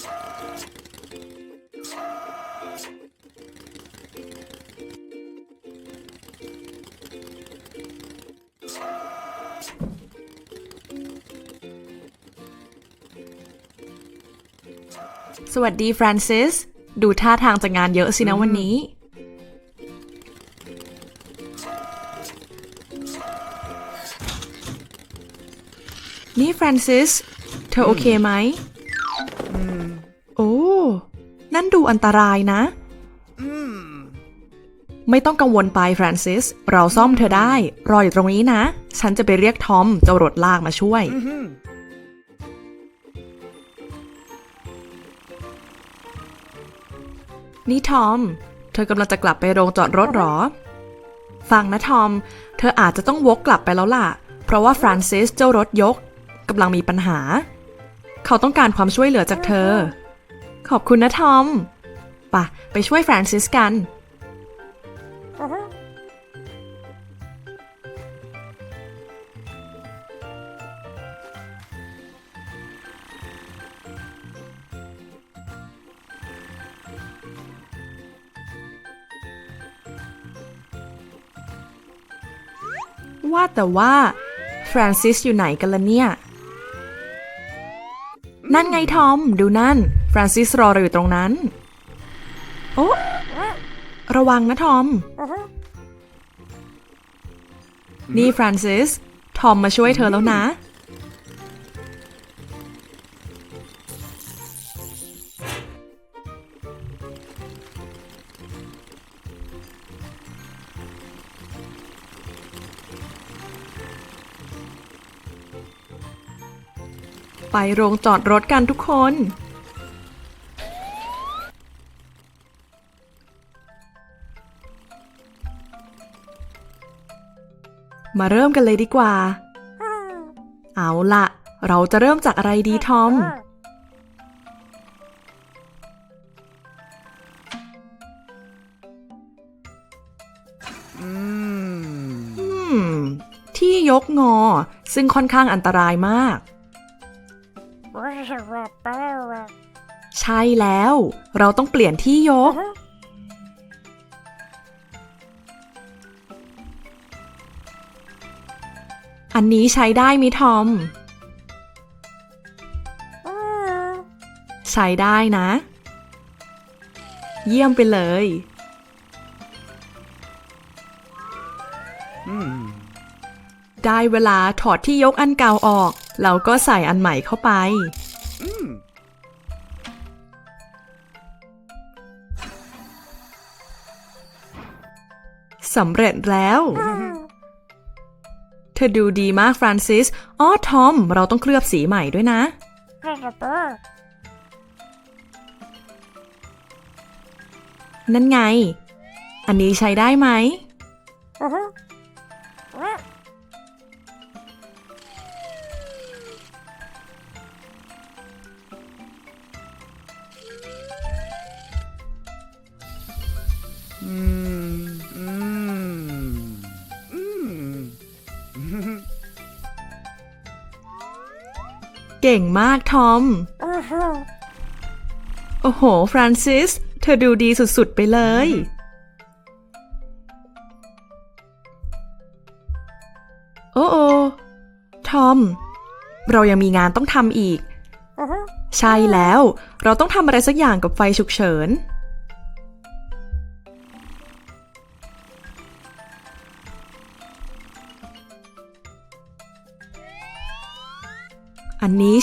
สวัสดีฟรานซิส ดูท่าทางจะงานเยอะสินะวันนี้ นี่ฟรานซิส เธอโอเคไหม อันตรายนะ ไม่ต้องกังวลไปฟรานซิส เราซ่อมเธอได้ รออยู่ตรงนี้นะ ฉันจะไปเรียกทอมเจ้ารถลากมาช่วย นี่ทอม เธอกำลังจะกลับไปโรงจอดรถเหรอ ฟังนะทอม เธออาจจะต้องวกกลับไปแล้วล่ะ เพราะว่าฟรานซิสเจ้ารถยกกำลังมีปัญหา เขาต้องการความช่วยเหลือจากเธอ ขอบคุณนะทอมไป่ะไปช่วยฟรานซิสกัน ว่าแต่ว่าฟรานซิสอยู่ไหนกันล่ะเนี่ย นั่นไงทอม ดูนั่น ฟรานซิสรอเราอยู่ตรงนั้น โอ้ระวังนะทอม นี่ฟรานซิส ทอมมาช่วยเธอแล้วนะ ไปโรงจอดรถกันทุกคน มาเริ่มกันเลยดีกว่า เอาละเราจะเริ่มจากอะไรดีทอมอืมที่ยกงอ ซึ่งค่อนข้างอันตรายมาก ใช่แล้ว เราต้องเปลี่ยนที่ยก อันนี้ใช้ได้มิทอม ใช้ได้นะ เยี่ยมไปเลย ได้เวลาถอดที่ยกอันเก่าออก แล้วก็ใส่อันใหม่เข้าไป สำเร็จแล้ว เธอดูดีมากฟรานซิสอ๋อทอม เราต้องเคลือบสีใหม่ด้วยนะ นั่นไง อันนี้ใช้ได้ไหม เก่งมากทอม โอ้โห ฟรานซิส เธอดูดีสุด ๆ ไปเลย โอ้โอทอม เรายังมีงานต้องทำอีก ใช่แล้ว เราต้องทำอะไรสักอย่างกับไฟฉุกเฉิน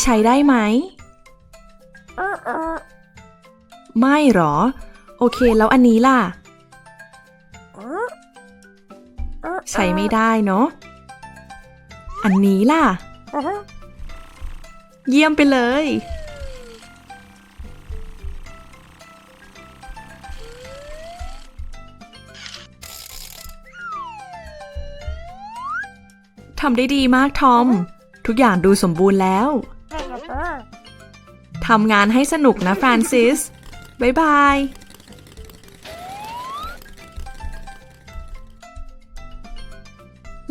ใช้ได้ไหม ไม่หรอ โอเคแล้วอันนี้ล่ะ ใช้ไม่ได้เนาะ อันนี้ล่ะ เยี่ยมไปเลย ทำได้ดีมากทอม ทุกอย่างดูสมบูรณ์แล้ว ทำงานให้สนุกนะฟรานซิส บ๊ายบาย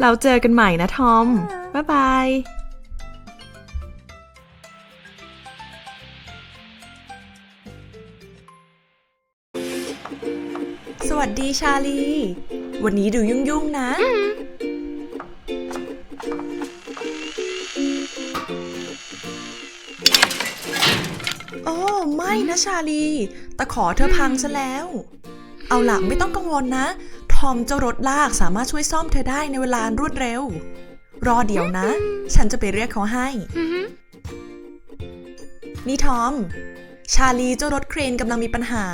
เราเจอกันใหม่นะทอม บ๊ายบายสวัสดีชาลี วันนี้ดูยุ่งๆนะ อ้ไม่นะชาลี ตะขอเธอพังซะแล้ว เอาล่ะไม่ต้องกังวลนะ ทอมเจ้ารถลากสามารถช่วยซ่อมเธอได้ในเวลารวดเร็ว รอเดี๋ยวนะ ฉันจะไปเรียกเขาให้ นี่ทอม ชาลีเจ้ารถเครนกำลังมีปัญหา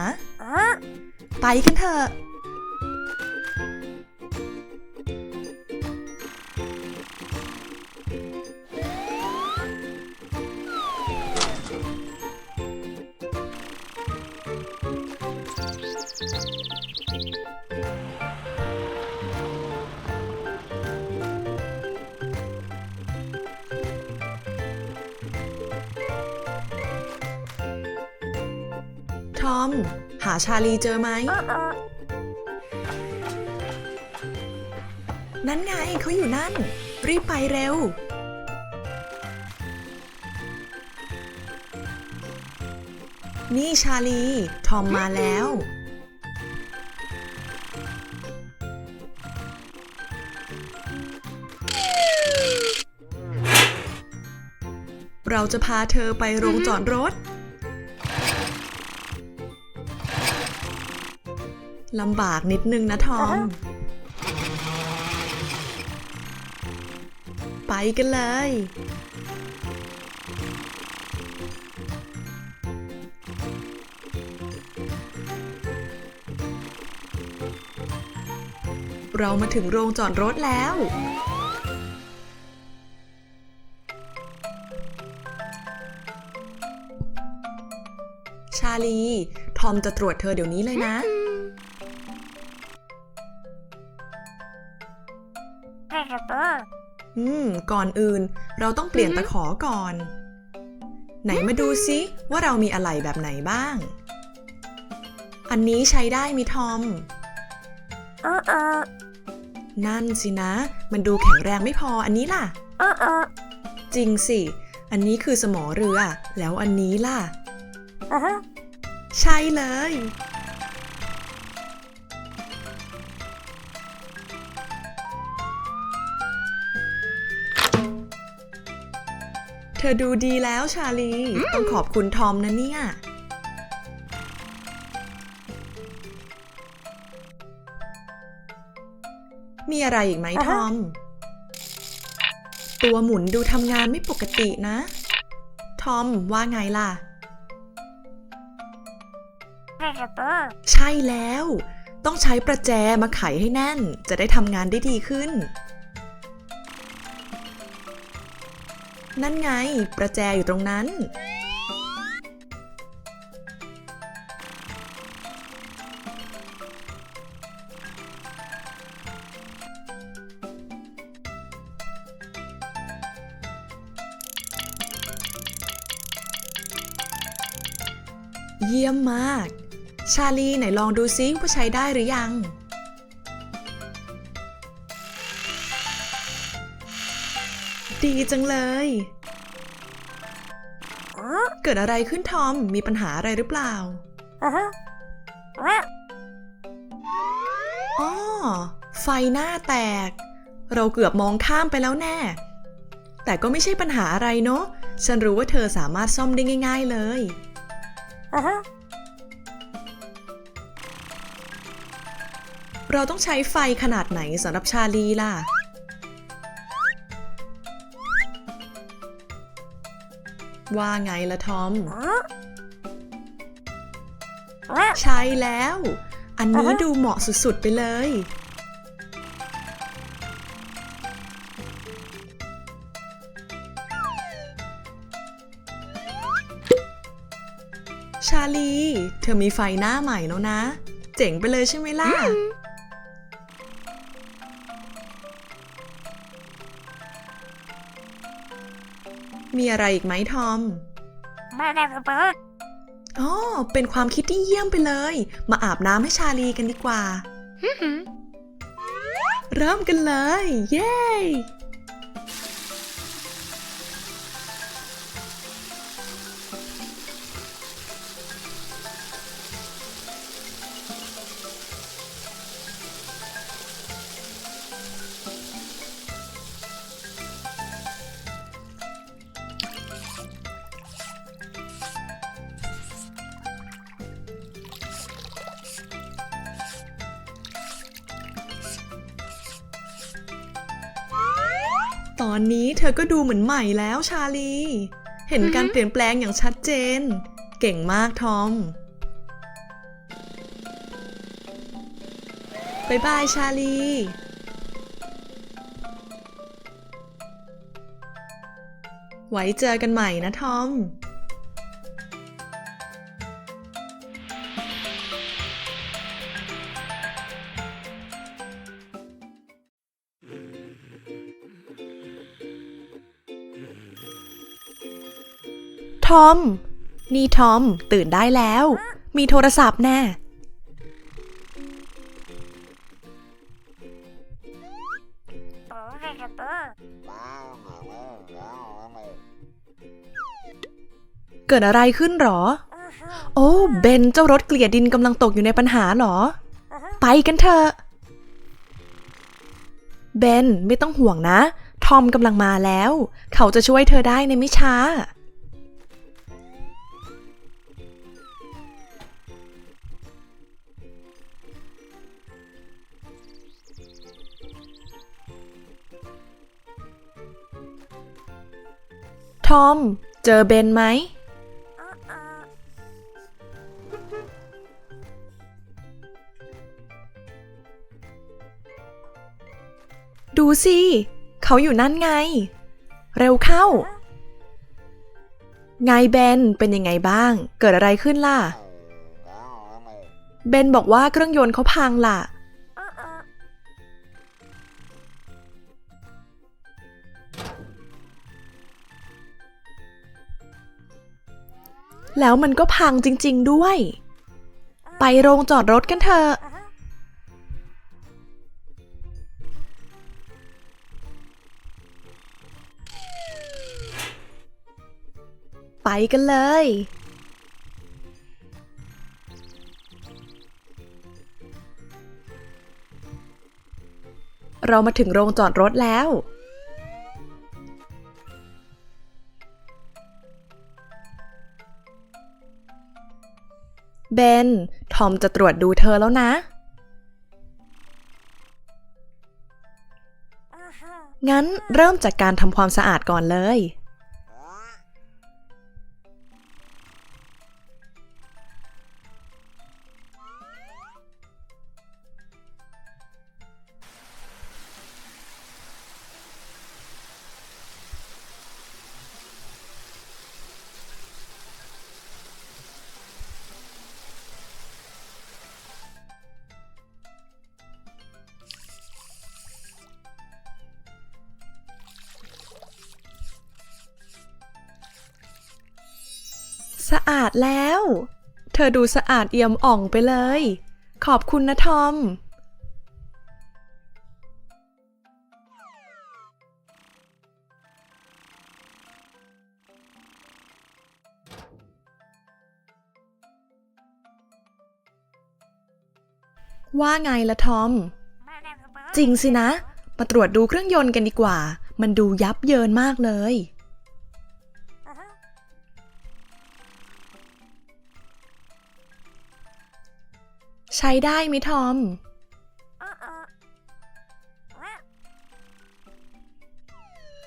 ไปกันเถอะ ทอม หาชาลีเจอไหม นั่นไงเขาอยู่นั่น รีบไปเร็ว นี่ชาลี ทอมมาแล้ว จะพาเธอไปโรงจอดรถลำบากนิดนึงนะทอม ไปกันเลย เรามาถึงโรงจอดรถแล้วาลี ทอมจะตรวจเธอเดี๋ยวนี้เลยนะ อืม ก่อนอื่น เราต้องเปลี่ยนตะขอก่อน ไหนมาดูซิ ว่าเรามีอะไรแบบไหนบ้าง อันนี้ใช้ได้มีทอม นั่นสินะ มันดูแข็งแรงไม่พออันนี้ล่ะ จริงสิ อันนี้คือสมอเรือ แล้วอันนี้ล่ะ ใช่เลย เธอดูดีแล้วชาลี ต้องขอบคุณทอมนะเนี่ย มีอะไรอีกไหมทอม ตัวหมุนดูทำงานไม่ปกตินะ ทอมว่าไงล่ะ ใช่แล้ว ต้องใช้ประแจมาไขให้แน่น จะได้ทำงานได้ดีขึ้น นั่นไง ประแจอยู่ตรงนั้น ลีไหนลองดูซิว่าใช้ได้หรือยัง ดีจังเลย เกิดอะไรขึ้นทอม มีปัญหาอะไรหรือเปล่าอ๋อไฟหน้าแตก เราเกือบมองข้ามไปแล้วแน่ แต่ก็ไม่ใช่ปัญหาอะไรเนอะฉันรู้ว่าเธอสามารถซ่อมได้ง่าย ๆเลย เราต้องใช้ไฟขนาดไหนสำหรับชาลีล่ะ ว่าไงละทอม ใช่แล้ว อันนี้ดูเหมาะสุดๆไปเลย ชาลี เธอมีไฟหน้าใหม่แล้วนะ เจ๋งไปเลยใช่ไหมล่ะ มีอะไรอีกไหมทอมอ๋อเป็นความคิดที่เยี่ยมไปเลย มาอาบน้ำให้ชาลีกันดีกว่า เริ่มกันเลย เย้ ตอนนี้เธอก็ดูเหมือนใหม่แล้วชาลี เห็นการเปลี่ยนแปลงอย่างชัดเจน เก่งมากทอมบายบายชาลี ไว้เจอกันใหม่นะทอม ทอม นี่ทอม ตื่นได้แล้ว มีโทรศัพท์แน่ เกิดอะไรขึ้นหรอ โอ้ เบนเจ้ารถเกลี่ยดินกำลังตกอยู่ในปัญหาหรอ ไปกันเถอะ เบนไม่ต้องห่วงนะ ทอมกำลังมาแล้ว เขาจะช่วยเธอได้ในไม่ช้า ทอม เจอเบนไหม ดูสิ เขาอยู่นั่นไง เร็วเข้า ไงเบน เป็นยังไงบ้าง เกิดอะไรขึ้นล่ะ เบนบอกว่าเครื่องยนต์เขาพังล่ะ แล้วมันก็พังจริง ๆ ด้วย ไปโรงจอดรถกันเถอะไปกันเลย เรามาถึงโรงจอดรถแล้ว บน ทอมจะตรวจดูเธอแล้วนะ งั้นเริ่มจากการทำความสะอาดก่อนเลย สะอาดแล้ว เธอดูสะอาดเอี่ยมอ่องไปเลย ขอบคุณนะทอม ว่าไงละทอม จริงสินะ มาตรวจดูเครื่องยนต์กันดีกว่า มันดูยับเยินมากเลย ช้ได้ไหมทอม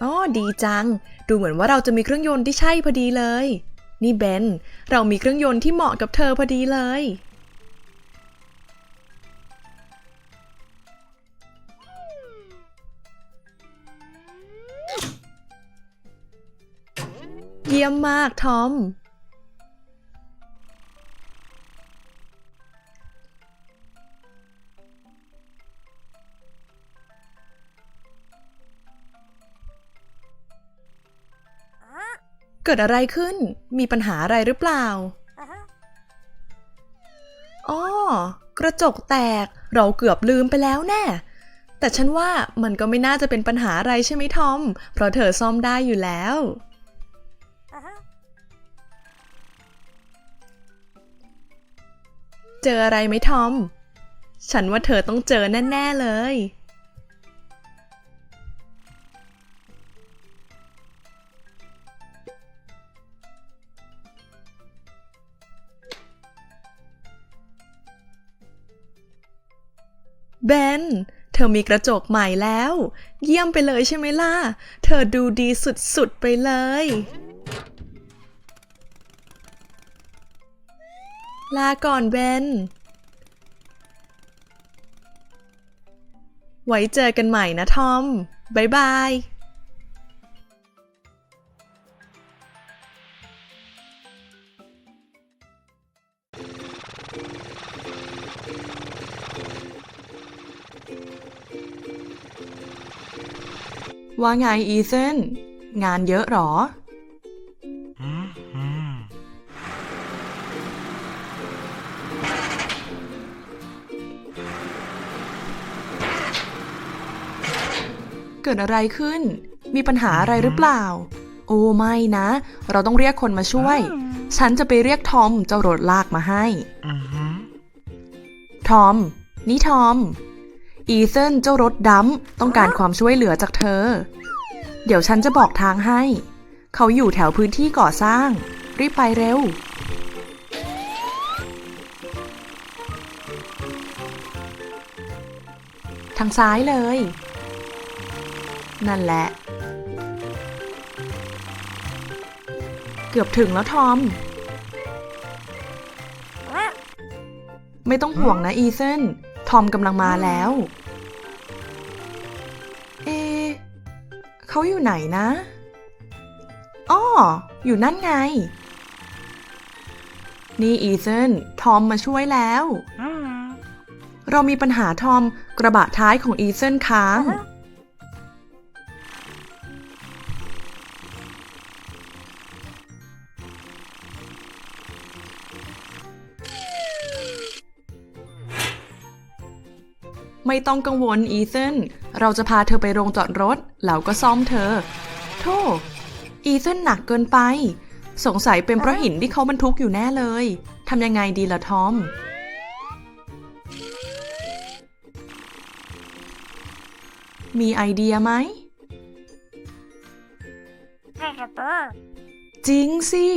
อ๋อ ดีจัง ดูเหมือนว่าเราจะมีเครื่องยนต์ที่ใช่พอดีเลย นี่เบน เรามีเครื่องยนต์ที่เหมาะกับเธอพอดีเลย เยี่ยมมากทอม เกิดอะไรขึ้น มีปัญหาอะไรหรือเปล่า อ๋อ กระจกแตก เราเกือบลืมไปแล้วแน่ แต่ฉันว่ามันก็ไม่น่าจะเป็นปัญหาอะไรใช่ไหมทอม เพราะเธอซ่อมได้อยู่แล้ว เจออะไรไหมทอม ฉันว่าเธอต้องเจอแน่ ๆ เลย เบน เธอมีกระจกใหม่แล้ว เยี่ยมไปเลยใช่ไหมล่ะ เธอดูดีสุดๆไปเลย ลาก่อนเบน ไว้เจอกันใหม่นะทอม บ๊ายบาย ว่าไงอีเซน งานเยอะหรอ เกิดอะไรขึ้น มีปัญหาอะไรหรือเปล่า โอ้ไม่นะ เราต้องเรียกคนมาช่วย ฉันจะไปเรียกทอมเจ้ารถลากมาให้ ทอม นี่ทอม อีเซนเจ้ารถดำต้องการความช่วยเหลือจากเธอ เดี๋ยวฉันจะบอกทางให้ เขาอยู่แถวพื้นที่ก่อสร้าง รีบไปเร็ว ทางซ้ายเลย นั่นแหละ เกือบถึงแล้วทอม ไม่ต้องห่วงนะอีเซน อมกำลังมาแล้ว เอะเขาอยู่ไหนนะอ้ออยู่นั่นไง นี่อีเซนทอมมาช่วยแล้ว เรามีปัญหาทอมกระบะท้ายของอีเซนค้าง ไม่ต้องกังวลอีเซนเราจะพาเธอไปโรงจอดรถ แล้วก็ซ่อมเธอ โธ่อีเซนหนักเกินไป สงสัยเป็นเพราะหินที่เขาบรรทุกอยู่แน่เลยทำยังไงดีล่ะทอม มีไอเดียไหมจริงสิ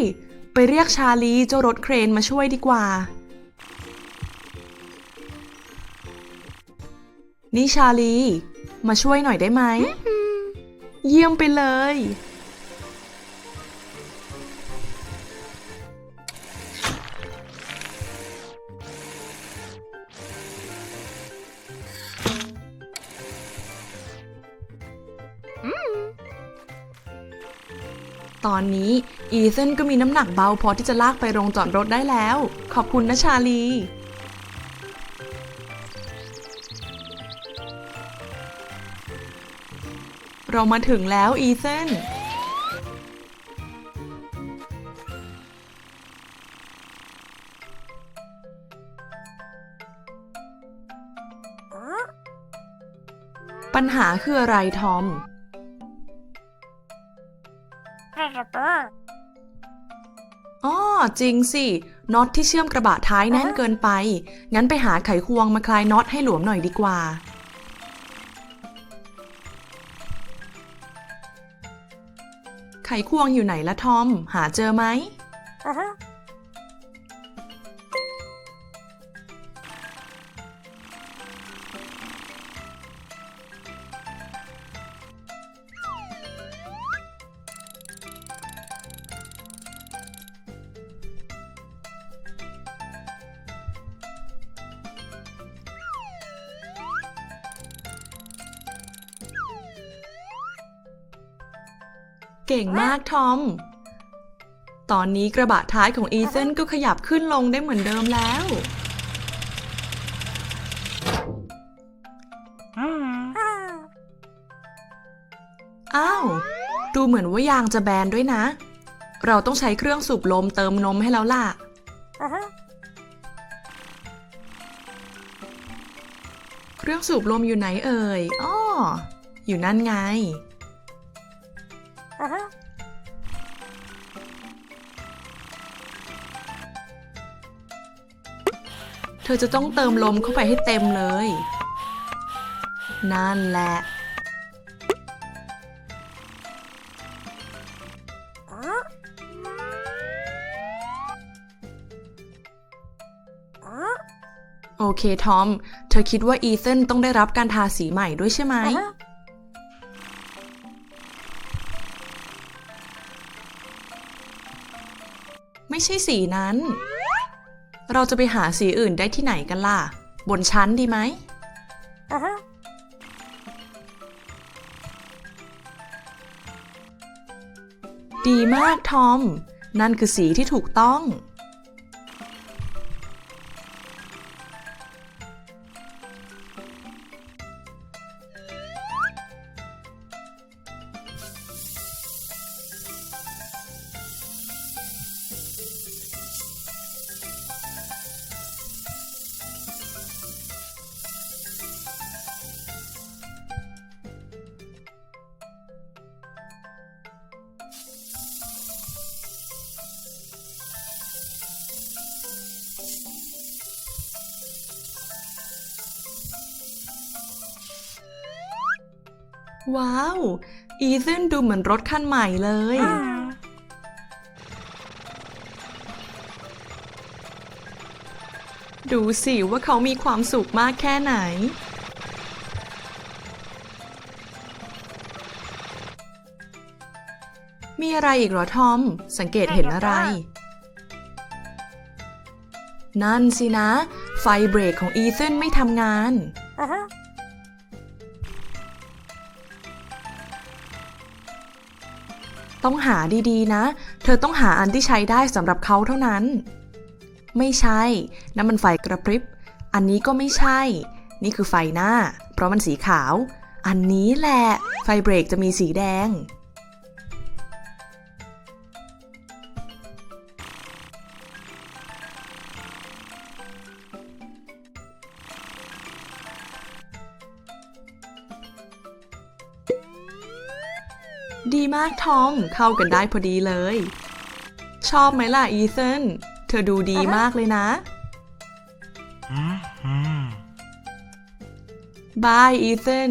ไปเรียกชาลีเจ้ารถเครนมาช่วยดีกว่า นี่ชาลี มาช่วยหน่อยได้ไหม เยี่ยมไปเลย ตอนนี้อีเซนก็มีน้ำหนักเบาพอที่จะลากไปโรงจอดรถได้แล้ว ขอบคุณนะชาลี เรามาถึงแล้วอีเซนปัญหาคืออะไรทอม อ๋อ จริงสิ น็อตที่เชื่อมกระบะท้ายแน่นเกินไป งั้นไปหาไขควงมาคลายน็อตให้หลวมหน่อยดีกว่า ไขควงอยู่ไหนละทอม หาเจอไหม ก่งมากทอม ตอนนี้กระบะท้ายของอีเซนก็ขยับขึ้นลงได้เหมือนเดิมแล้ว อ้าว ดูเหมือนว่ายางจะแบนด้วยนะ เราต้องใช้เครื่องสูบลมเติมนมให้แล้วล่ะเครื่องสูบลมอยู่ไหนเอ่ย อ้อ อยู่นั่นไง เธอจะต้องเติมลมเข้าไปให้เต็มเลย นั่นแหละ โอเค ทอม เธอคิดว่าอีเธนต้องได้รับการทาสีใหม่ด้วยใช่ไหม ไม่ใช่สีนั้น เราจะไปหาสีอื่นได้ที่ไหนกันล่ะ บนชั้นดีไหมดีมากทอม นั่นคือสีที่ถูกต้อง ว้าว อีเธนดูเหมือนรถคันใหม่เลย ดูสิว่าเขามีความสุขมากแค่ไหน มีอะไรอีกเหรอทอม สังเกตเห็นอะไร นั่นสินะ ไฟเบรกของอีเธนไม่ทำงาน ต้องหาดีๆนะ เธอต้องหาอันที่ใช้ได้สำหรับเขาเท่านั้น ไม่ใช่ นั่นมันไฟกระพริบ อันนี้ก็ไม่ใช่ นี่คือไฟหน้า เพราะมันสีขาว อันนี้แหละ ไฟเบรกจะมีสีแดง มากทอม เข้ากันได้พอดีเลย ชอบไหมล่ะอีเธนเธอดูดีมากเลยนะบายอีเธน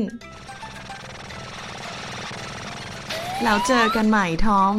แล้วเจอกันใหม่ทอม